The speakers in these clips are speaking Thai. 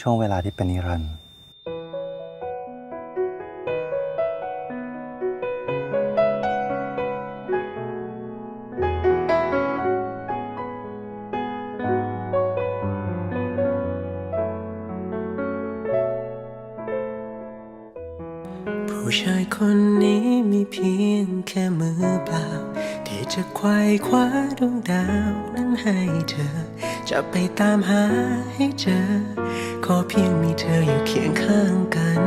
ช่วงเวลาที่เป็นนิรันดร์ผู้ชายคนนี้มีเพียงแค่มือเปล่า ที่จะไขว่คว้าดวงดาวนั้นให้เธอ จะไปตามหาให้เจอ อเพียงมีเธออยู่เคียงข้างกัน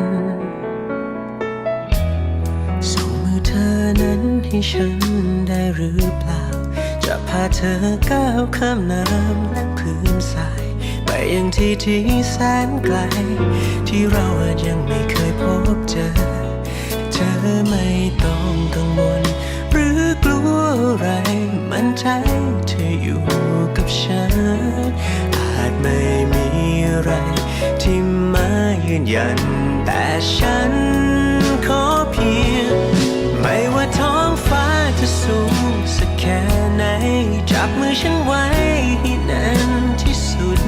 ส่งมือเธอนั้นให้ฉันได้หรือเปล่า จะพาเธอก้าวข้ามน้ำและพื้นทราย ไปยังที่ที่แสนไกล ที่เราอาจยังไม่เคยพบเจอ เธอไม่ต้องกังวล หรือกลัวอะไร มั่นใจเธออยู่กับฉัน ยัน แต่ฉันขอเพียง ไม่ว่าท้องฟ้าจะสูงสักแค่ไหน จับมือฉันไว้ให้แน่นที่สุด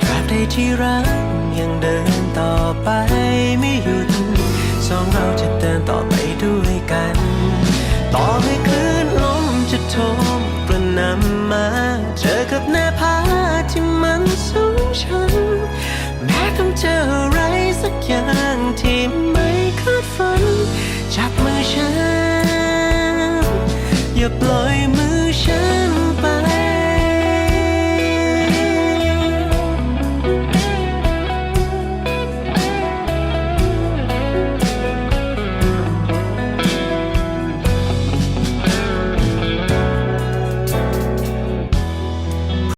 ตราบใดที่รักยังเดินต่อไปไม่หยุด สองเราจะเดินต่อไปด้วยกัน ต่อให้คลื่นลมจะโทมกระหนำมา เจอกับหน้าผาที่มัน nghiệp